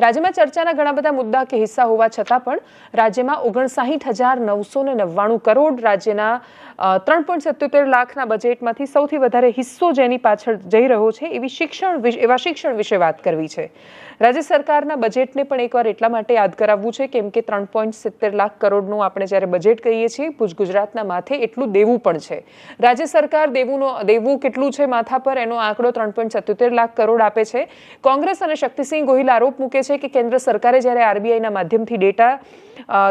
રાજ્યમાં ચર્ચાના ઘણા બધા મુદ્દા કે હિસ્સા હોવા છતાં પણ રાજ્યમાં ઓગણસાહીઠ હજાર નવસો ને નવ્વાણું કરોડ રાજ્યના ત્રણ પોઈન્ટ સત્યોતેર લાખના બજેટમાંથી સૌથી વધારે હિસ્સો જેની પાછળ જઈ રહ્યો છે એવી શિક્ષણ એવા શિક્ષણ વિશે વાત કરવી છે. રાજ્ય સરકારના બજેટને પણ એકવાર એટલા માટે યાદ કરાવવું છે કેમ કે ત્રણ પોઈન્ટ સિત્તેર લાખ કરોડનું આપણે જ્યારે બજેટ કહીએ છીએ, ભુજ ગુજરાતના માથે એટલું દેવું પણ છે. રાજ્ય સરકાર દેવુંનો, દેવું કેટલું છે માથા પર એનો આંકડો ત્રણ પોઈન્ટ સત્યોતેર લાખ કરોડ આપે છે. કોંગ્રેસ અને શક્તિસિંહ ગોહિલ આરોપ મૂકે છે કે કેન્દ્ર સરકારે જ્યારે આરબીઆઈના માધ્યમથી ડેટા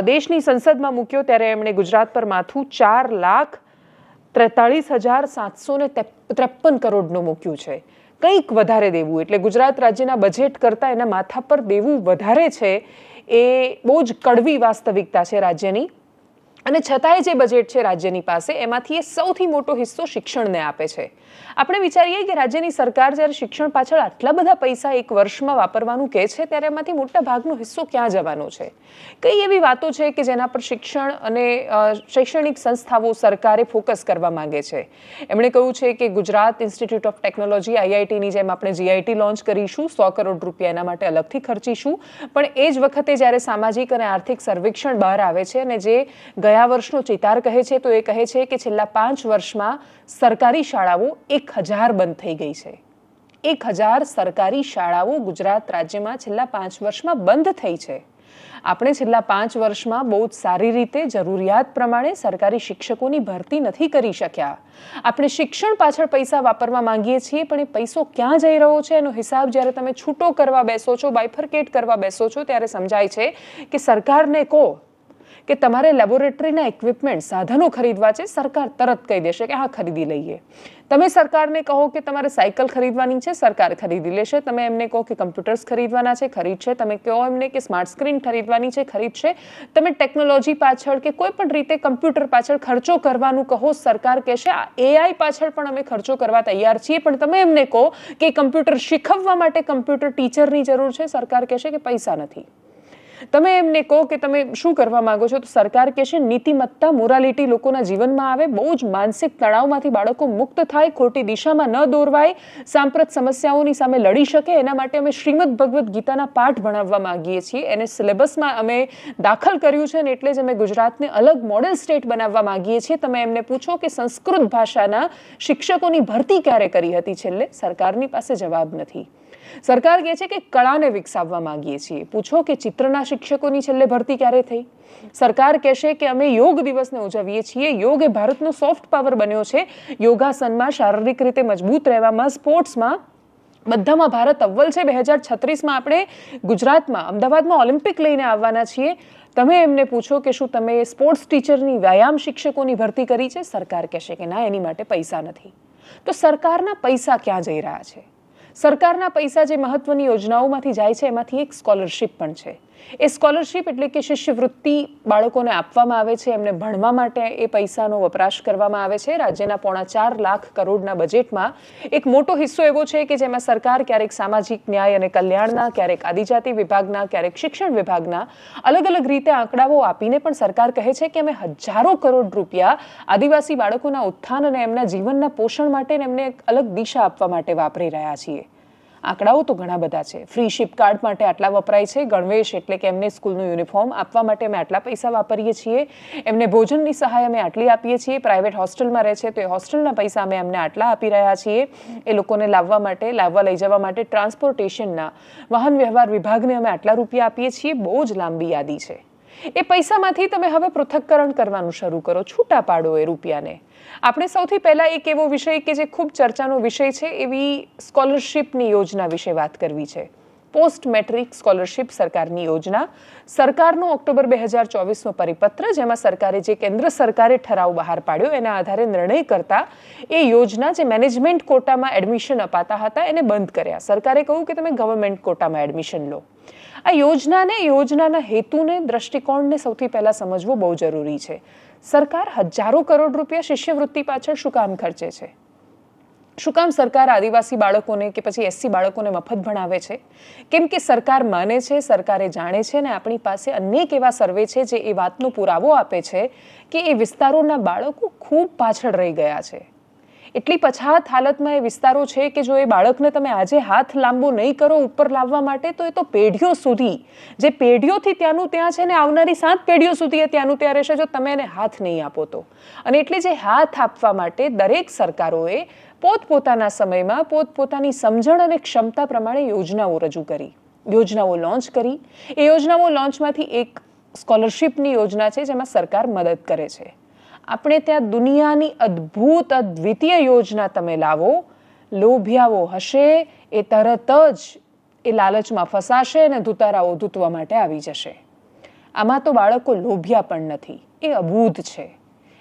દેશની સંસદમાં મૂક્યો ત્યારે એમણે ગુજરાત પર માથું ચાર લાખ ત્રેતાળીસ હજાર સાતસો ને ત્રેપન કરોડનું મૂક્યું છે. કંઈક વધારે દેવું એટલે ગુજરાત રાજ્યના બજેટ કરતાં એના માથા પર દેવું વધારે છે એ બહુ જ કડવી વાસ્તવિકતા છે રાજ્યની. અને છતાંય જે બજેટ છે રાજ્યની પાસે, એમાંથી એ સૌથી મોટો હિસ્સો શિક્ષણને આપે છે. આપણે વિચારીએ કે રાજ્યની સરકાર જ્યારે શિક્ષણ પાછળ આટલા બધા પૈસા એક વર્ષમાં વાપરવાનું કહે છે, ત્યારે એમાંથી મોટા ભાગનો હિસ્સો ક્યાં જવાનો છે? કઈ એવી વાતો છે કે જેના પર શિક્ષણ અને શૈક્ષણિક સંસ્થાઓ સરકારે ફોકસ કરવા માંગે છે? એમણે કહ્યું છે કે ગુજરાત ઇન્સ્ટિટ્યૂટ ઓફ ટેકનોલોજી આઈઆઈટીની જેમ આપણે જીઆઈટી લોન્ચ કરીશું, સો કરોડ રૂપિયા એના માટે અલગથી ખર્ચીશું. પણ એ જ વખતે જ્યારે સામાજિક અને આર્થિક સર્વેક્ષણ બહાર આવે છે અને જે ગયા વર્ષનો ચિતાર કહે છે, તો એ કહે છે કે છેલ્લા પાંચ વર્ષમાં સરકારી શાળાઓ એક હજાર બંધ થઈ ગઈ છે. એક હજાર સરકારી શાળાઓ ગુજરાત રાજ્યમાં છેલ્લા પાંચ વર્ષમાં બંધ થઈ છે. આપણે છેલ્લા પાંચ વર્ષમાં બહુ જ સારી રીતે જરૂરિયાત પ્રમાણે સરકારી શિક્ષકોની ભરતી નથી કરી શક્યા. આપણે શિક્ષણ પાછળ પૈસા વાપરવા માંગીએ છીએ, પણ એ પૈસો ક્યાં જઈ રહ્યો છે? એનો હિસાબ જ્યારે તમે છૂટો કરવા બેસો છો, બાયફર્કેટ કરવા બેસો છો, ત્યારે સમજાય છે કે સરકારને કહો કે તમારે લેબોરેટરીના ઇક્વિપમેન્ટ સાધનો ખરીદવા છે, સરકાર તરત કહી દેશે કે હા, ખરીદી લઈએ. તમે સરકારને કહો કે તમારે સાયકલ ખરીદવાની છે, સરકાર ખરીદી લેશે. તમે એમને કહો કે કમ્પ્યુટર્સ ખરીદવાના છે ખરીદશે તમે કહો એમને કે સ્માર્ટ સ્ક્રીન ખરીદવાની છે ખરીદશે તમે ટેકનોલોજી પાછળ કે કોઈ પણ રીતે કમ્પ્યુટર પાછળ ખર્ચો કરવાનું કહો, સરકાર કહેશે, આ એઆઈ પાછળ પણ અમે ખર્ચો કરવા તૈયાર છીએ. પણ તમે એમને કહો કે કમ્પ્યુટર શીખવવા માટે કમ્પ્યુટર ટીચરની જરૂર છે, સરકાર કહેશે કે પૈસા નથી. તમે એમને કહો કે તમે શું કરવા માંગો છો, તો સરકાર કહેશે નીતિમત્તા, મોરાલિટી લોકોના જીવનમાં આવે, બહુ જ માનસિક તણાવમાંથી બાળકો મુક્ત થાય, ખોટી દિશામાં ન દોરવાય, સાંપ્રત સમસ્યાઓની સામે લડી શકે. એના માટે અમે શ્રીમદ ભગવદ્ ગીતાના પાઠ ભણાવવા માંગીએ છીએ. એને સિલેબસમાં અમે દાખલ કર્યું છે ને એટલે જ અમે ગુજરાતને અલગ મોડેલ સ્ટેટ બનાવવા માંગીએ છીએ. તમે એમને પૂછો કે સંસ્કૃત ભાષાના શિક્ષકોની ભરતી ક્યારે કરી હતી? છેલ્લે સરકારની પાસે જવાબ નથી. સરકાર કહે છે કે કળાને વિકસાવવા માંગીએ છીએ. પૂછો કે ચિત્રના શિક્ષકોની છેલ્લે ભરતી ક્યારે થઈ? સરકાર કહેશે કે અમે યોગ દિવસને ઉજવીએ છીએ. યોગ એ ભારતનો સોફ્ટ પાવર બન્યો છે. યોગાસનમાં શારીરિક રીતે મજબૂત રહેવામાં, સ્પોર્ટ્સમાં, બધામાં ભારત અવ્વલ છે. બે હજાર છત્રીસમાં આપણે ગુજરાતમાં, અમદાવાદમાં ઓલિમ્પિક લઈને આવવાના છીએ. તમે એમને પૂછો કે શું તમે સ્પોર્ટ્સ ટીચરની વ્યાયામ શિક્ષકોની ભરતી કરી છે? સરકાર કહેશે કે ના, એની માટે પૈસા નથી. તો સરકારના પૈસા ક્યાં જઈ રહ્યા છે? સરકારના પૈસા જે મહત્વની યોજનાઓમાંથી જાય છે, એમાંથી એક સ્કોલરશિપ પણ છે. એ સ્કોલરશિપ એટલે કે શિષ્યવૃત્તિ બાળકોને આપવામાં આવે છે, એમને ભણવા માટે એ પૈસાનો વપરાશ કરવામાં આવે છે. રાજ્યના પોણા ચાર લાખ કરોડના બજેટમાં એક મોટો હિસ્સો એવો છે કે જેમાં સરકાર ક્યારેક સામાજિક ન્યાય અને કલ્યાણના, ક્યારેક આદિજાતિ વિભાગના, ક્યારેક શિક્ષણ વિભાગના અલગ અલગ રીતે આંકડાઓ આપીને પણ સરકાર કહે છે કે અમે હજારો કરોડ રૂપિયા આદિવાસી બાળકોના ઉત્થાન અને એમના જીવનના પોષણ માટે એમને એક અલગ દિશા આપવા માટે વાપરી રહ્યા છીએ. આંકડાઓ તો ઘણા બધા છે. ફ્રી શિપ કાર્ડ માટે આટલા વપરાય છે. ગણવેશ એટલે કે એમને સ્કૂલનું યુનિફોર્મ આપવા માટે અમે આટલા પૈસા વાપરીએ છીએ. એમને ભોજનની સહાય અમે આટલી આપીએ છીએ. પ્રાઇવેટ હોસ્ટેલમાં રહે છે તો એ હોસ્ટેલના પૈસા અમે એમને આટલા આપી રહ્યા છીએ. એ લોકોને લાવવા માટે, લાવવા લઈ જવા માટે ટ્રાન્સપોર્ટેશનના વાહન વ્યવહાર વિભાગને અમે આટલા રૂપિયા આપીએ છીએ. બહુ જ લાંબી યાદી છે. એ પૈસામાંથી તમે હવે પૃથક્કરણ કરવાનું શરૂ કરો. છૂટા પાડો એ રૂપિયાને. આપણે સૌથી પહેલા એક એવો વિષય કે જે ખૂબ ચર્ચાનો વિષય છે, એવી સ્કોલરશિપની યોજના વિશે વાત કરવી છે. પોસ્ટ મેટ્રિક સ્કોલરશિપ સરકારની યોજના. સરકારનો ઓક્ટોબર બે હજાર ચોવીસનો પરિપત્ર, જેમાં સરકારે જે કેન્દ્ર સરકારે ઠરાવ બહાર પાડ્યો, એના આધારે નિર્ણય કરતા એ યોજના જે મેનેજમેન્ટ કોટામાં એડમિશન અપાતા હતા, એને બંધ કર્યા. સરકારે કહ્યું કે તમે ગવર્મેન્ટ કોટામાં એડમિશન લો. આ યોજનાને, યોજનાના હેતુને, દ્રષ્ટિકોણને સૌથી પહેલાં સમજવું બહુ જરૂરી છે. સરકાર હજારો કરોડ રૂપિયા શિષ્યવૃત્તિ પાછળ શું કામ ખર્ચે છે? શું કામ સરકાર આદિવાસી બાળકોને કે પછી એસસી બાળકોને મફત ભણાવે છે? કેમ કે સરકાર માને છે, સરકારે જાણે છે ને આપણી પાસે અનેક એવા સર્વે છે જે એ વાતનો પુરાવો આપે છે કે એ વિસ્તારોના બાળકો ખૂબ પાછળ રહી ગયા છે. એટલી પછાત હાલતમાં એ વિસ્તારો છે કે જો એ બાળકને તમે આજે હાથ લાંબો નહીં કરો ઉપર લાવવા માટે, તો એ તો પેઢીઓ સુધી, જે પેઢીઓથી ત્યાંનું ત્યાં છે ને આવનારી સાત પેઢીઓ સુધી એ ત્યાંનું ત્યાં રહેશે જો તમે એને હાથ નહીં આપો તો. અને એટલે જે હાથ આપવા માટે દરેક સરકારોએ પોતપોતાના સમયમાં પોતપોતાની સમજણ અને ક્ષમતા પ્રમાણે યોજનાઓ રજૂ કરી, યોજનાઓ લોન્ચ કરી. એ યોજનાઓ લોન્ચમાંથી એક સ્કોલરશિપની યોજના છે જેમાં સરકાર મદદ કરે છે. આપણે ત્યાં દુનિયાની અદ્ભુત અદ્વિતીય યોજના તમે લાવો, લોભિયાઓ હશે, એ તરત જ એ લાલચમાં ફસાશે અને ધુતારાઓ ધૂતવા માટે આવી જશે. આમાં તો બાળકો લોભિયા પણ નથી, એ અભૂત છે.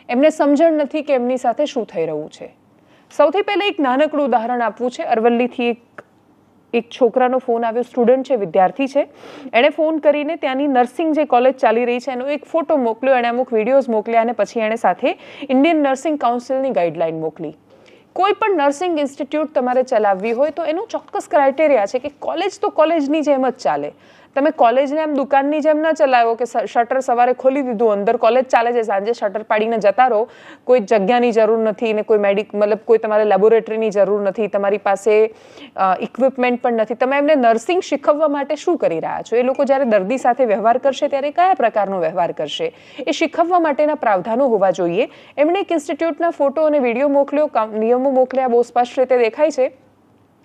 એમને સમજણ નથી કે એમની સાથે શું થઈ રહ્યું છે. સૌથી પહેલાં એક નાનકડું ઉદાહરણ આપવું છે, અરવલ્લીથી એક એક છોકરાનો ફોન આવ્યો, સ્ટુડન્ટ છે, વિદ્યાર્થી છે. એણે ફોન કરીને ત્યાંની નર્સિંગ જે કોલેજ ચાલી રહી છે, એનો એક ફોટો મોકલ્યો, એણે અમુક વિડીયોઝ મોકલ્યા અને પછી એણે સાથે ઇન્ડિયન નર્સિંગ કાઉન્સિલની ગાઈડલાઈન મોકલી. કોઈ પણ નર્સિંગ ઇન્સ્ટિટ્યૂટ તમારે ચલાવવી હોય તો એનું ચોક્કસ ક્રાઇટેરિયા છે કે કોલેજ તો કોલેજની જેમ જ ચાલે. તમે કોલેજને એમ દુકાનની જેમ ન ચલાવો કે શટર સવારે ખોલી દીધું, અંદર કોલેજ ચાલે છે, સાંજે શટર પાડીને જતા રહો. કોઈ જગ્યાની જરૂર નથી ને કોઈ મેડિક, મતલબ કોઈ તમારે લેબોરેટરીની જરૂર નથી, તમારી પાસે ઇક્વિપમેન્ટ પણ નથી. તમે એમને નર્સિંગ શીખવવા માટે શું કરી રહ્યા છો? એ લોકો જ્યારે દર્દી સાથે વ્યવહાર કરશે ત્યારે કયા પ્રકારનો વ્યવહાર કરશે? એ શીખવવા માટેના પ્રાવધાનો હોવા જોઈએ. એમણે એક ઇન્સ્ટિટ્યૂટના ફોટો અને વીડિયો મોકલ્યો. નિયમો મોકલ્યા બહુ સ્પષ્ટ રીતે દેખાય છે.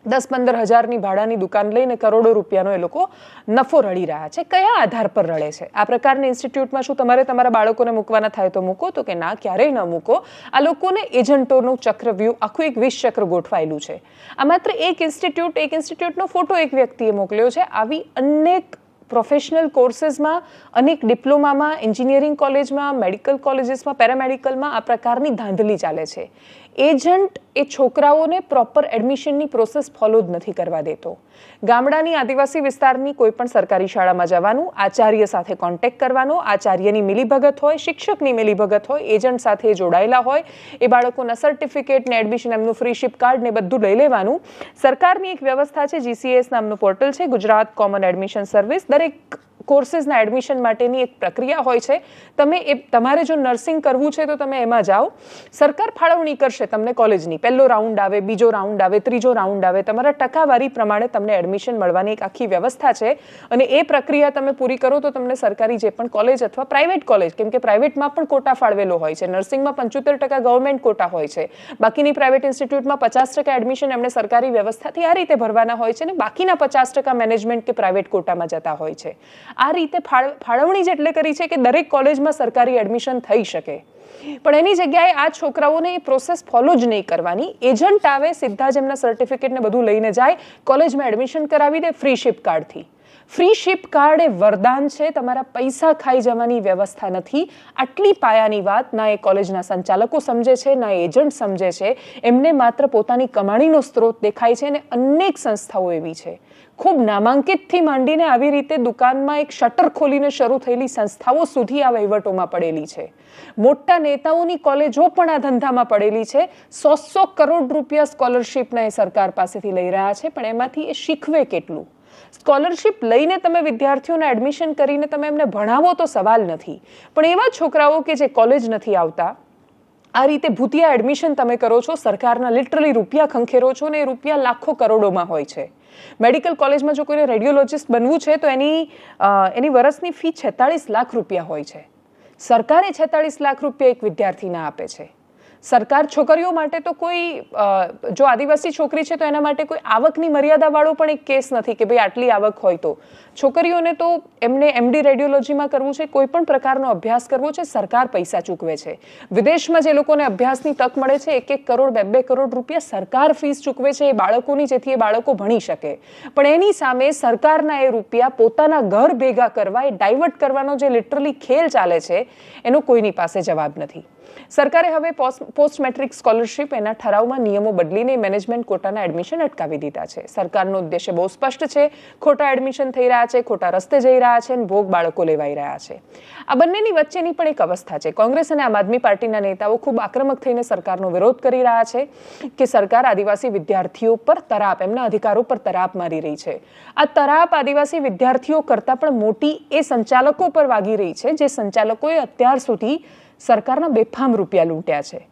દસ પંદર હજારની ભાડાની દુકાન લઈને કરોડો રૂપિયાનો એ લોકો નફો રળી રહ્યા છે. કયા આધાર પર રળે છે? આ પ્રકારની ઇન્સ્ટિટ્યૂટમાં શું તમારે તમારા બાળકોને મૂકવાના થાય તો મૂકો, તો કે ના ક્યારેય ન મૂકો? આ લોકોને એજન્ટોનું ચક્રવ્યૂહ આખું એક વિષ ચક્ર ગોઠવાયેલું છે. આ માત્ર એક ઇન્સ્ટિટ્યૂટ, એક ઇન્સ્ટિટ્યૂટનો ફોટો એક વ્યક્તિએ મોકલ્યો છે. આવી અનેક પ્રોફેશનલ કોર્સીસમાં, અનેક ડિપ્લોમામાં, એન્જિનિયરિંગ કોલેજમાં, મેડિકલ કોલેજીસમાં, પેરામેડિકલમાં આ પ્રકારની ધાંધલી ચાલે છે. એજન્ટ એ છોકરાઓને પ્રોપર એડમિશનની પ્રોસેસ ફોલો જ નથી કરવા દેતો. ગામડાની આદિવાસી વિસ્તારની કોઈ પણ સરકારી શાળામાં જવાનું, આચાર્ય સાથે કોન્ટેક્ટ કરવાનો, આચાર્યની મિલીભગત હોય, શિક્ષકની મિલીભગત હોય, એજન્ટ સાથે જોડાયેલા હોય, એ બાળકોના સર્ટિફિકેટ ને એડમિશન એમનું ફ્રી શિપ કાર્ડ ને બધું લઈ લેવાનું. સરકારની એક વ્યવસ્થા છે જીસીએસ નામનું પોર્ટલ છે, ગુજરાત કોમન એડમિશન સર્વિસ દરેક કોર્सेसના એડમિશન માટેની એક પ્રક્રિયા હોય છે. તમે એ, તમારે જો નર્સિંગ કરવું છે તો તમે એમાં જાઓ. સરકાર ફાળવણી કરશે તમને કોલેજની. પહેલો રાઉન્ડ આવે, બીજો રાઉન્ડ આવે, ત્રીજો રાઉન્ડ આવે. તમારા ટકાવારી પ્રમાણે તમને એડમિશન મળવાની એક આખી વ્યવસ્થા છે. અને એ પ્રક્રિયા તમે પૂરી કરો તો તમને સરકારી જે પણ કોલેજ અથવા પ્રાઇવેટ કોલેજ, કેમ કે પ્રાઇવેટમાં પણ કોટા ફાળવેલો હોય છે. નર્સિંગમાં પંચોતેર ટકા ગવર્મેન્ટ કોટા હોય છે. બાકીની પ્રાઇવેટ ઇન્સ્ટિટ્યૂટમાં પચાસ ટકા એડમિશન એમણે સરકારી વ્યવસ્થાથી આ રીતે ભરવાના હોય છે અને બાકીના પચાસ ટકા મેનેજમેન્ટ કે પ્રાઇવેટ કોટામાં જતા હોય છે. આ રીતે ફાળ- ફાળવણી જ એટલે કરી છે કે દરેક કોલેજમાં સરકારી એડમિશન થઈ શકે. પણ એની જગ્યાએ આ છોકરાઓને એ પ્રોસેસ ફોલો જ નહીં કરવાની. એજન્ટ આવે, સીધા જ એમના સર્ટિફિકેટને બધું લઈને જાય, કોલેજમાં એડમિશન કરાવી દે ફ્રી શિપ કાર્ડથી ફ્રી શિપ કાર્ડ એ વરદાન છે. તમારા પૈસા ખાઈ જવાની વ્યવસ્થા નથી. આટલી પાયાની વાત ના એ કોલેજના સંચાલકો સમજે છે, ના એજન્ટ સમજે છે. એમને માત્ર પોતાની કમાણીનો સ્ત્રોત દેખાય છે અને અનેક સંસ્થાઓ એવી છે. ખૂબ નામાંકિતથી માંડીને આવી રીતે દુકાનમાં એક શટર ખોલીને શરૂ થયેલી સંસ્થાઓ સુધી આ વહીવટોમાં પડેલી છે. મોટા નેતાઓની કોલેજો પણ આ ધંધામાં પડેલી છે. સો સો કરોડ રૂપિયા સ્કોલરશિપના એ સરકાર પાસેથી લઈ રહ્યા છે, પણ એમાંથી એ શીખવે કેટલું? સ્કોલરશિપ લઈને તમે વિદ્યાર્થીઓને એડમિશન કરીને તમે એમને ભણાવો તો સવાલ નથી. પણ એવા છોકરાઓ કે જે કોલેજ નથી આવતા, આ રીતે ભૂતિયા એડમિશન તમે કરો છો, સરકારના લિટરલી રૂપિયા ખંખેરો છો ને એ રૂપિયા લાખો કરોડોમાં હોય છે. મેડિકલ કોલેજમાં જો કોઈને રેડિયોલોજિસ્ટ બનવું છે તો એની એની વર્ષની ફી છેતાળીસ લાખ રૂપિયા હોય છે. સરકારે છેતાળીસ લાખ રૂપિયા એક વિદ્યાર્થીને આપે છે. સરકાર છોકરીઓ માટે તો કોઈ જો આદિવાસી છોકરી છે તો એના માટે કોઈ આવકની મર્યાદાવાળો પણ એક કેસ નથી કે ભાઈ આટલી આવક હોય તો. છોકરીઓને તો એમને એમડી રેડિયોલોજીમાં કરવું છે, કોઈ પણ પ્રકારનો અભ્યાસ કરવો છે, સરકાર પૈસા ચૂકવે છે. વિદેશમાં જે લોકોને અભ્યાસની તક મળે છે, એક એક કરોડ, બે બે કરોડ રૂપિયા સરકાર ફીસ ચૂકવે છે, એ બાળકોની જેથી એ બાળકો ભણી શકે. પણ એની સામે સરકારના એ રૂપિયા પોતાના ઘર ભેગા કરવા, એ ડાયવર્ટ કરવાનો જે લિટરલી ખેલ ચાલે છે, એનો કોઈની પાસે જવાબ નથી. સરકારે હવે પોસ્ટ મેટ્રિક સ્કોલરશિપ એના ઠરાવમાં નિયમો બદલીને મેનેજમેન્ટ કોટાના એડમિશન અટકાવી દીધા છે. સરકારનો ઉદ્દેશ્ય બહુ સ્પષ્ટ છે. ખોટા એડમિશન થઈ રહ્યા છે, ખોટા રસ્તે જઈ રહ્યા છે અને ભોગ બાળકો લેવાઈ રહ્યા છે. આ બંનેની વચ્ચેની પણ એક અવસ્થા છે. કોંગ્રેસ અને આમ આદમી પાર્ટીના નેતાઓ ખૂબ આક્રમક થઈને સરકારનો વિરોધ કરી રહ્યા છે કે સરકાર આદિવાસી વિદ્યાર્થીઓ પર તરાપ, એમના અધિકારો પર તરાપ મારી રહી છે. આ તરાપ આદિવાસી વિદ્યાર્થીઓ કરતાં પણ મોટી એ સંચાલકો પર વાગી રહી છે, જે સંચાલકોએ અત્યાર સુધી સરકારના બેફામ રૂપિયા લૂંટ્યા છે.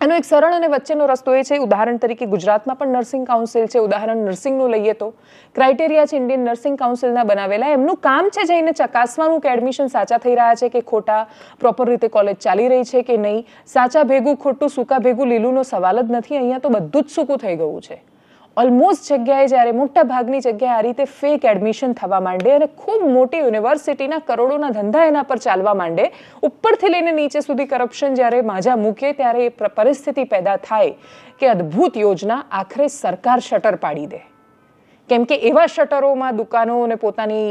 એનો એક સરળ અને વચ્ચેનો રસ્તો એ છે, ઉદાહરણ તરીકે ગુજરાતમાં પણ નર્સિંગ કાઉન્સિલ છે. ઉદાહરણ નર્સિંગનું લઈએ તો ક્રાઇટેરિયા છે ઇન્ડિયન નર્સિંગ કાઉન્સિલના બનાવેલા. એમનું કામ છે જઈને ચકાસવાનું કે એડમિશન સાચા થઈ રહ્યા છે કે ખોટા પ્રોપર રીતે કોલેજ ચાલી રહી છે કે નહીં. સાચા ભેગું ખોટું, સૂકા ભેગું લીલુંનો સવાલ જ નથી. અહીંયા તો બધું જ સૂકું થઈ ગયું છે. ઓલમોસ્ટ જગ્યાએ જ્યારે, મોટા ભાગની જગ્યાએ આ રીતે ફેક એડમિશન થવા માંડે અને ખૂબ મોટી યુનિવર્સિટીના કરોડોના ધંધા એના પર ચાલવા માંડે, ઉપરથી લઈને નીચે સુધી કરપ્શન જ્યારે માજા મૂકે ત્યારે એ પરિસ્થિતિ પેદા થાય કે અદ્ભુત યોજના આખરે સરકાર શટર પાડી દે. કેમ કે એવા શટરોમાં દુકાનો અને પોતાની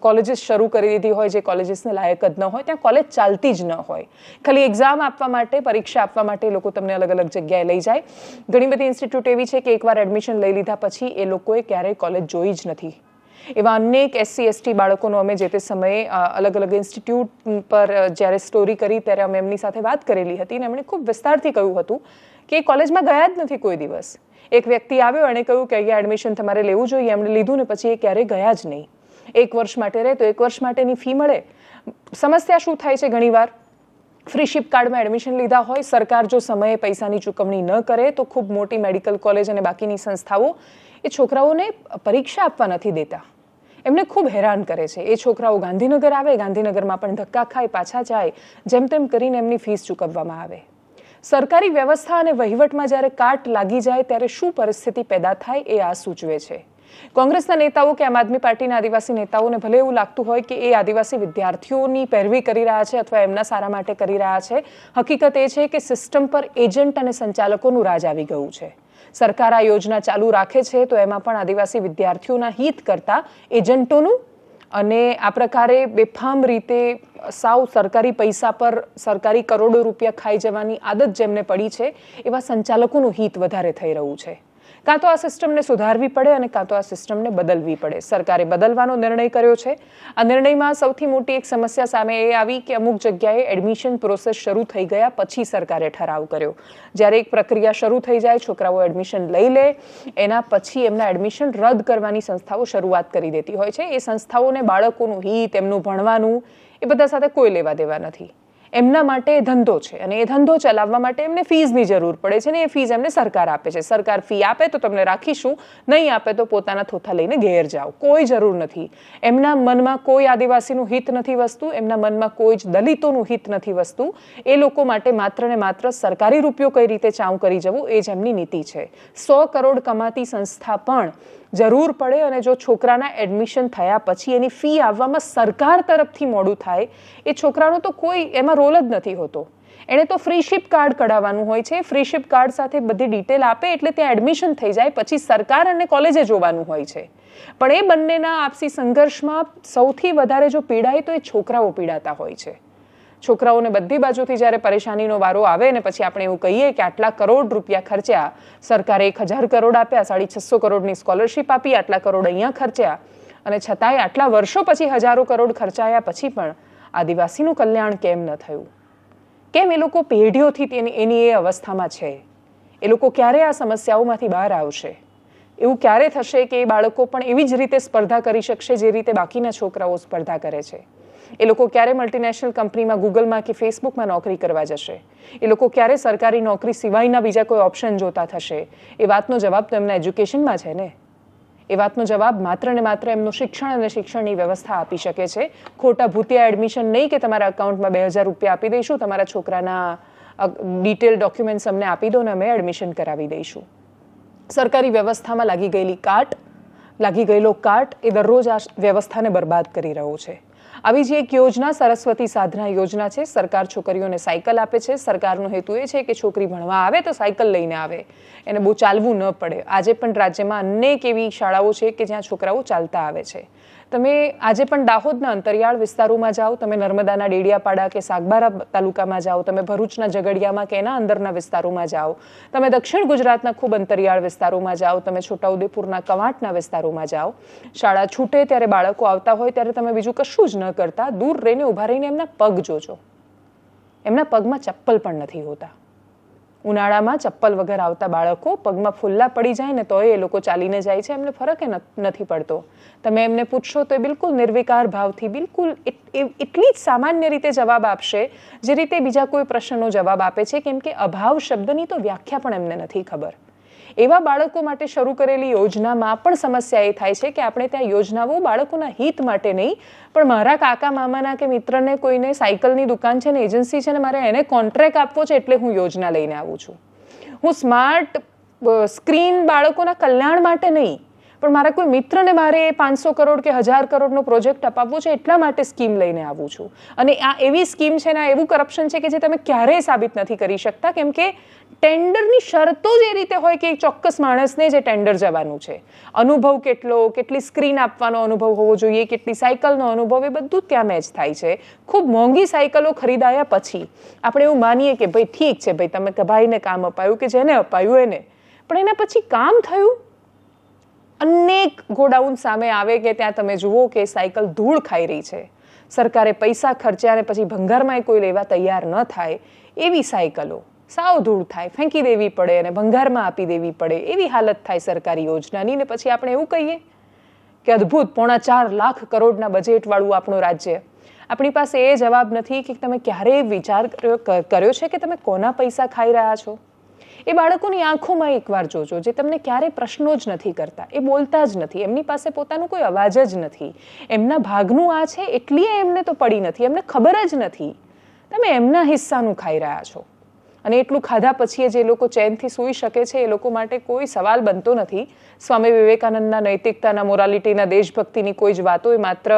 કોલેજીસ શરૂ કરી દીધી હોય, જે કોલેજીસને લાયક જ ન હોય, ત્યાં કોલેજ ચાલતી જ ન હોય. ખાલી એક્ઝામ આપવા માટે, પરીક્ષા આપવા માટે લોકો તમને અલગ અલગ જગ્યાએ લઈ જાય. ઘણી બધી ઇન્સ્ટિટ્યૂટ એવી છે કે એકવાર એડમિશન લઈ લીધા પછી એ લોકોએ ક્યારેય કોલેજ જોઈ જ નથી. એવા અનેક એસસી એસટી બાળકોનો અમે જે તે સમયે અલગ અલગ ઇન્સ્ટિટ્યૂટ પર જ્યારે સ્ટોરી કરી ત્યારે અમે એમની સાથે વાત કરેલી હતી અને એમણે ખૂબ વિસ્તારથી કહ્યું હતું કે એ કોલેજમાં ગયા જ નથી કોઈ દિવસ. એક વ્યક્તિ આવ્યો અને કહ્યું કે અહીંયા એડમિશન તમારે લેવું જોઈએ. એમણે લીધું ને પછી એ ક્યારેય ગયા જ નહીં. એક વર્ષ માટે રહે તો એક વર્ષ માટેની ફી મળે. સમસ્યા શું થાય છે ઘણીવાર? ફ્રી શિપ કાર્ડમાં એડમિશન લીધા હોય, સરકાર જો સમયે પૈસાની ચૂકવણી ન કરે તો ખૂબ મોટી મેડિકલ કોલેજ અને બાકીની સંસ્થાઓ એ છોકરાઓને પરીક્ષા આપવા નથી દેતા. એમને ખૂબ હેરાન કરે છે. એ છોકરાઓ ગાંધીનગર આવે, ગાંધીનગરમાં પણ ધક્કા ખાય, પાછા જાય, જેમ તેમ કરીને એમની ફીસ ચૂકવવામાં આવે. સરકારી વ્યવસ્થા અને વહીવટમાં જ્યારે કાટ લાગી જાય, ત્યારે શું પરિસ્થિતિ પેદા થાય એ આ સૂચવે છે. કોંગ્રેસના નેતાઓ કે આમ આદમી પાર્ટીના આદિવાસી નેતાઓને ભલે એવું લાગતું હોય કે એ આદિવાસી વિદ્યાર્થીઓની પહેરવી કરી રહ્યા છે અથવા એમના સારા માટે કરી રહ્યા છે, હકીકત એ છે કે સિસ્ટમ પર એજન્ટ અને સંચાલકોનું રાજ આવી ગયું છે. સરકાર આ યોજના ચાલુ રાખે છે તો એમાં પણ આદિવાસી વિદ્યાર્થીઓના હિત કરતા એજન્ટોનું અને આ પ્રકારે બેફામ રીતે સાવ સરકારી પૈસા પર સરકારી કરોડો રૂપિયા ખાઈ જવાની આદત જેમને પડી છે, એવા સંચાલકોનું હિત વધારે થઈ રહ્યું છે. કાં તો આ સિસ્ટમને સુધારવી પડે અને કાં તો આ સિસ્ટમને બદલવી પડે. સરકારે બદલવાનો નિર્ણય કર્યો છે. આ નિર્ણયમાં સૌથી મોટી એક સમસ્યા સામે એ આવી કે અમુક જગ્યાએ એડમિશન પ્રોસેસ શરૂ થઈ ગયા પછી સરકારે ઠરાવ કર્યો. જ્યારે એક પ્રક્રિયા શરૂ થઈ જાય, છોકરાઓ એડમિશન લઈ લે, એના પછી એમના એડમિશન રદ કરવાની સંસ્થાઓ શરૂઆત કરી દેતી હોય છે. એ સંસ્થાઓને બાળકોનું હિત, એમનું ભણવાનું એ બધા સાથે કોઈ લેવા દેવા નથી. એમના માટે ધંધો છે અને એ ધંધો ચલાવવા માટે એમને ફીઝની જરૂર પડે છે ને એ ફીઝ એમને સરકાર આપે છે. સરકાર ફી આપે તો તમને રાખીશું, નહીં આપે તો પોતાના થોથા લઈને ઘેર જાઓ. કોઈ જરૂર નથી. એમના મનમાં કોઈ આદિવાસીનું હિત નથી વસ્તુ, એમના મનમાં કોઈ જ દલિતોનું હિત નથી વસ્તુ. એ લોકો માટે માત્ર ને માત્ર સરકારી રૂપિયો કઈ રીતે ચાઉ કરી જવું એ જ એમની નીતિ છે. સો કરોડ કમાતી સંસ્થા પણ જરૂર પડે અને જો છોકરાના એડમિશન થયા પછી એની ફી આવવામાં સરકાર તરફથી મોડું થાય, એ છોકરાનો તો કોઈ એમાં રોલ જ નથી હોતો. એણે તો ફ્રીશિપ કાર્ડ કઢાવવાનું હોય છે ફ્રીશિપ કાર્ડ સાથે બધી ડિટેલ આપે એટલે ત્યાં એડમિશન થઈ જાય, પછી સરકાર અને કોલેજે જોવાનું હોય છે. પણ એ બંનેના આપસી સંઘર્ષમાં સૌથી વધારે જો પીડાય તો એ છોકરાઓ પીડાતા હોય છે. છોકરાઓને બધી બાજુથી જ્યારે પરેશાનીનો વારો આવે ને પછી આપણે એવું કહીએ કે આટલા કરોડ રૂપિયા ખર્ચ્યા, સરકારે એક હજાર કરોડ આપ્યા, સાડી છસો કરોડની સ્કોલરશિપ આપી, આટલા કરોડ અહીંયા ખર્ચ્યા. અને છતાંય આટલા વર્ષો પછી હજારો કરોડ ખર્ચાયા પછી પણ આદિવાસીનું કલ્યાણ કેમ ન થયું? કેમ એ લોકો પેઢીઓથી તેની, એની એ અવસ્થામાં છે? એ લોકો ક્યારે આ સમસ્યાઓમાંથી બહાર આવશે? એવું ક્યારે થશે કે એ બાળકો પણ એવી જ રીતે સ્પર્ધા કરી શકશે જે રીતે બાકીના છોકરાઓ સ્પર્ધા કરે છે? એ લોકો ક્યારે મલ્ટીનેશનલ કંપનીમાં ગૂગલમાં કે ફેસબુકમાં નોકરી કરવા જશે? એ લોકો ક્યારે સરકારી નોકરી સિવાયના બીજા કોઈ ઓપ્શન જોતા થશે? એ વાતનો જવાબ તો એમના એજ્યુકેશનમાં છે ને. એ વાતનો જવાબ માત્ર ને માત્ર એમનું શિક્ષણ અને શિક્ષણની વ્યવસ્થા આપી શકે છે. ખોટા ભૂતિયા એડમિશન નહીં કે તમારા અકાઉન્ટમાં બે હજાર રૂપિયા આપી દઈશું, તમારા છોકરાના ડિટેલ ડોક્યુમેન્ટ્સ અમને આપી દો ને અમે એડમિશન કરાવી દઈશું. સરકારી વ્યવસ્થામાં લાગી ગયેલી કાટ, લાગી ગયેલો કાટ એ દરરોજ આ વ્યવસ્થાને બરબાદ કરી રહ્યો છે. આવી જ એક યોજના સરસ્વતી સાધના યોજના છે. સરકાર છોકરીઓને સાયકલ આપે છે. સરકારનો હેતુ એ છે કે છોકરી ભણવા આવે તો સાયકલ લઈને આવે. એને બહુ ચાલવું ન પડે. આજે પણ રાજ્યમાં અનેક એવી શાળાઓ છે કે જ્યાં છોકરાઓ ચાલતા આવે છે. તમે આજે પણ દાહોદના અંતરિયાળ વિસ્તારોમાં જાઓ, તમે નર્મદાના ડેડિયાપાડા કે સાગબારા તાલુકામાં જાઓ, તમે ભરૂચના ઝઘડિયામાં કે એના અંદરના વિસ્તારોમાં જાઓ, તમે દક્ષિણ ગુજરાતના ખૂબ અંતરિયાળ વિસ્તારોમાં જાઓ, તમે છોટાઉદેપુરના કવાંટના વિસ્તારોમાં જાઓ, શાળા છૂટે ત્યારે બાળકો આવતા હોય ત્યારે તમે બીજું કશું જ ન કરતા, દૂર રહીને ઊભા રહીને એમના પગ જોજો. એમના પગમાં ચપ્પલ પણ નથી હોતા. ઉનાળામાં ચપ્પલ વગર આવતા બાળકો પગમાં ફુલ્લા પડી જાય ને તોય એ લોકો ચાલીને જાય છે, એમને ફરક નથી પડતો. તમે એમને પૂછશો તો એ બિલકુલ નિર્વિકાર ભાવથી, બિલકુલ એટલી જ સામાન્ય રીતે જવાબ આપશે, જે રીતે બીજા કોઈ પ્રશ્નનો જવાબ આપે છે, કેમ કે અભાવ શબ્દની તો વ્યાખ્યા પણ એમને નથી ખબર. એવા બાળકો માટે શરૂ કરેલી યોજનામાં પણ સમસ્યા એ થાય છે કે આપણે ત્યાં યોજનાઓ બાળકોના હિત માટે નહીં, પણ મારા કાકા મામાના કે મિત્રને કોઈને સાયકલની દુકાન છે ને એજન્સી છે ને મારે એને કોન્ટ્રાક્ટ આપવો છે એટલે હું યોજના લઈને આવું છું. હું સ્માર્ટ સ્ક્રીન બાળકોના કલ્યાણ માટે નહીં પણ મારા કોઈ મિત્રને મારે પાંચસો કરોડ કે હજાર કરોડનો પ્રોજેક્ટ અપાવવો છે એટલા માટે સ્કીમ લઈને આવું છું. અને આ એવી સ્કીમ છે ને, આ એવું કરપ્શન છે કે જે તમે ક્યારેય સાબિત નથી કરી શકતા, કેમ કે ટેન્ડરની શરતો જ એ રીતે હોય કે ચોક્કસ માણસને જે ટેન્ડર જવાનું છે. અનુભવ કેટલો, કેટલી સ્ક્રીન આપવાનો અનુભવ હોવો જોઈએ, કેટલી સાયકલનો અનુભવ, એ બધું ત્યાં મેચ થાય છે. ખૂબ મોંઘી સાયકલો ખરીદાયા પછી આપણે એવું માનીએ કે ભાઈ ઠીક છે ભાઈ તમે ભાઈને કામ અપાયું કે જેને અપાયું એને. પણ એના પછી કામ થયું? અનેક ગોડાઉન સામે આવે કે ત્યાં તમે જુઓ કે સાયકલ ધૂળ ખાઈ રહી છે. સરકારે પૈસા ખર્ચ્યા અને પછી ભંગારમાં કોઈ લેવા તૈયાર ન થાય એવી સાયકલો. સાવ ધૂળ થાય, ફેંકી દેવી પડે અને ભંગારમાં આપી દેવી પડે એવી હાલત થાય સરકારી યોજનાની ને પછી આપણે એવું કહીએ કે અદ્ભુત, પોણા ચાર લાખ કરોડના બજેટવાળું આપણું રાજ્ય. આપણી પાસે એ જવાબ નથી કે તમે ક્યારેય વિચાર કર્યો છે કે તમે કોના પૈસા ખાઈ રહ્યા છો? એ બાળકોની આંખોમાં એકવાર જોજો. જે તમને ક્યારેય પ્રશ્નો જ નથી કરતા. એ બોલતા જ નથી. એમની પાસે પોતાનું કોઈ અવાજ જ નથી. એમના ભાગનું આ છે એટલી એમને તો પડી નથી. એમને ખબર જ નથી. તમે એમના હિસ્સાનું ખાઈ રહ્યા છો. અને એટલું ખાધા પછી જે લોકો ચેનથી સૂઈ શકે છે. એ લોકો માટે કોઈ સવાલ બનતો નથી. સ્વામી વિવેકાનંદના નૈતિકતાના મોરાલિટીના દેશભક્તિની કોઈ જ વાતો એ માત્ર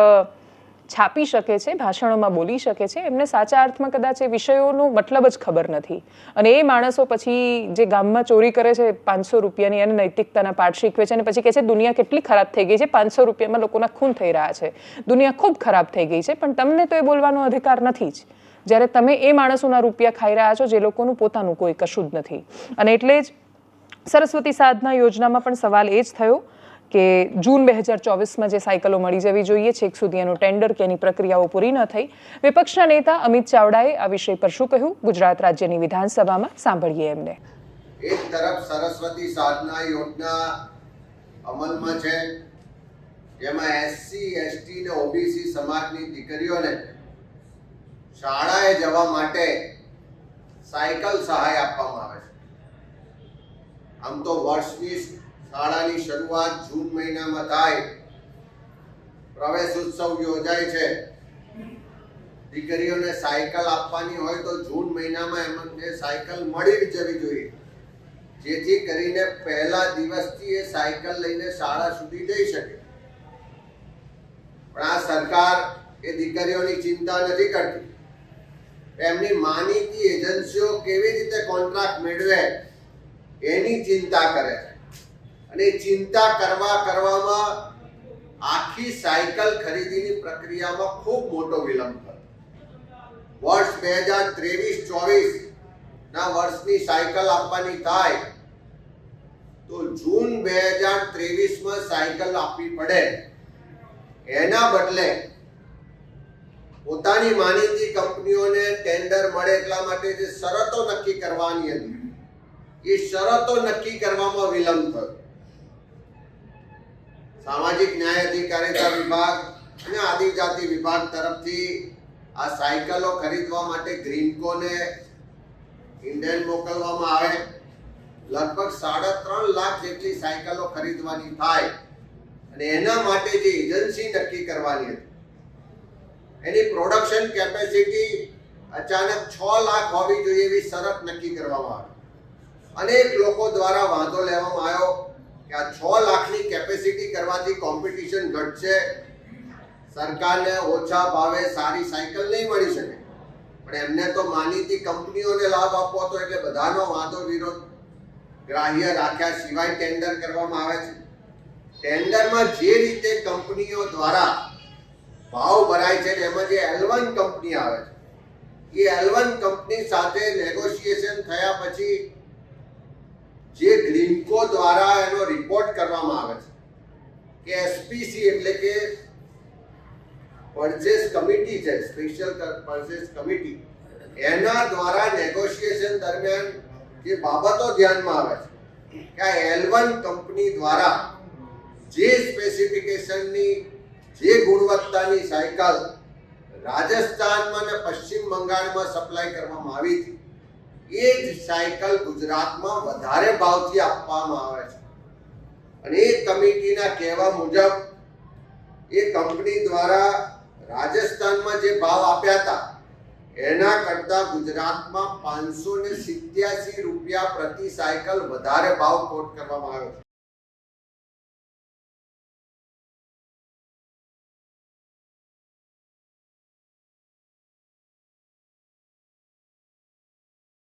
છાપી શકે છે, ભાષણોમાં બોલી શકે છે. એમને સાચા અર્થમાં કદાચ એ વિષયોનો મતલબ જ ખબર નથી. અને એ માણસો પછી જે ગામમાં ચોરી કરે છે, પાંચસો રૂપિયાની અને નૈતિકતાના પાઠ શીખવે છે અને પછી કહે છે, દુનિયા કેટલી ખરાબ થઈ ગઈ છે, પાંચસો રૂપિયામાં લોકોના ખૂન થઈ રહ્યા છે. દુનિયા ખૂબ ખરાબ થઈ ગઈ છે. પણ તમને તો એ બોલવાનો અધિકાર નથી જ. જ્યારે તમે એ માણસોના રૂપિયા ખાઈ રહ્યા છો, જે લોકોનું પોતાનું કોઈ કશું જ નથી. અને એટલે જ સરસ્વતી સાધના યોજનામાં પણ સવાલ એ જ થયો કે જૂન બે હજાર ચોવીસમાં જે સાયકલો મળી જવી જોઈએ છેક સુધી એનું ટેન્ડર કે એની પ્રક્રિયાઓ પૂરી ન થઈ, વિપક્ષના નેતા અમિત ચાવડાએ આ વિષય પર શું કહ્યું? ગુજરાત રાજ્યની વિધાનસભામાં સાંભળીએ એમને. એક તરફ સરસ્વતી સાધના યોજના અમલમાં છે, જેમાં એસસી, એસટી ને ઓબીસી સમાજની દીકરીઓને શાળાએ જવા માટે સાયકલ સહાય આપવામાં આવે છે. આમ તો વર્ષની શાળાની શરૂઆત જૂન મહિનામાં થાય. પ્રવેશ ઉત્સવ યોજાય છે. દીકરીઓને સાયકલ આપવાની હોય તો જૂન મહિનામાં એમને સાયકલ મળી જવી જોઈએ. જેથી કરીને પહેલા દિવસથી એ સાયકલ લઈને શાળા સુધી જઈ શકે. પણ આ સરકાર એ દીકરીઓની ચિંતા નથી કરતી. એમની માનીતી એજન્સીઓ કેવી રીતે કોન્ટ્રાક્ટ મેળવે એની ચિંતા કરે છે. અને ચિંતા કરવા કરવામાં આખી સાયકલ ખરીદીની પ્રક્રિયામાં ખૂબ મોટો વિલંબ થયો. વર્ષ બે હજાર ત્રેવીસ, ચોવીસ ના વર્ષની સાયકલ આપવાની થાય તો જૂન બે હજાર ત્રેવીસમાં સાયકલ આપવી પડે. એના બદલે પોતાની માનીતી કંપનીઓને ટેન્ડર મળે એટલા માટે જે શરતો નક્કી કરવાની હતી, એ શરતો નક્કી કરવામાં વિલંબ થયો. સામાજિક ન્યાય અધિકારીતા વિભાગ અને આદિજાતિ વિભાગ તરફથી આ સાયકલો ખરીદવા માટે ગ્રીનકોને ઇન્ડિયન મોકલવામાં આવે. લગભગ સાડા ત્રણ લાખ જેટલી સાયકલો ખરીદવાની થાય. અને એના માટે જે એજન્સી નક્કી કરવાની હતી, એની પ્રોડક્શન કેપેસિટી અચાનક છ લાખ હોવી જોઈએ એવી શરત નક્કી કરવામાં આવી. અનેક લોકો દ્વારા વાંધો લેવામાં આવ્યો. કે આ છ લાખની કેપેસિટી કરવાથી કોમ્પિટિશન ઘટશે. સરકારને ઓછા ભાવે સારી સાયકલ નહીં મળી શકે. પણ એમને તો માનીતી કંપનીઓને લાભ આપવો હતો એટલે બધાનો વાંધો વિરોધ. ગ્રાહ્ય રાખ્યા સિવાય ટેન્ડર કરવામાં આવે છે. ટેન્ડરમાં જે રીતે કંપનીઓ દ્વારા ભાવ ભરાય છે એમાં જે એલવન કંપની આવે છે, એ એલવન કંપની સાથે નેગોશિએશન થયા પછી જે ગ્રીનકો દ્વારા એનો રિપોર્ટ કરવામાં આવે છે. કે એસપીસી એટલે કે પરચેસ કમિટી છે સ્પેશિયલ પરચેસ કમિટી, એના દ્વારા નેગોશિએશન દરમિયાન જે બાબતો ધ્યાનમાં આવે છે, કે આ એલવન કંપની દ્વારા જે સ્પેસિફિકેશનની જે ગુણવત્તાની સાયકલ રાજસ્થાનમાં અને પશ્ચિમ બંગાળમાં સપ્લાય કરવામાં આવી હતી એ જ સાયકલ ગુજરાતમાં વધારે ભાવથી આપવામાં આવે છે. અને એ કમિટીના કહેવા મુજબ, એ કંપની દ્વારા રાજસ્થાનમાં જે ભાવ આપ્યા હતા, એના કરતાં ગુજરાતમાં પાંચસો ને સિત્યાસી રૂપિયા પ્રતિ સાયકલ વધારે ભાવ કોટ કરવામાં આવ્યો છે.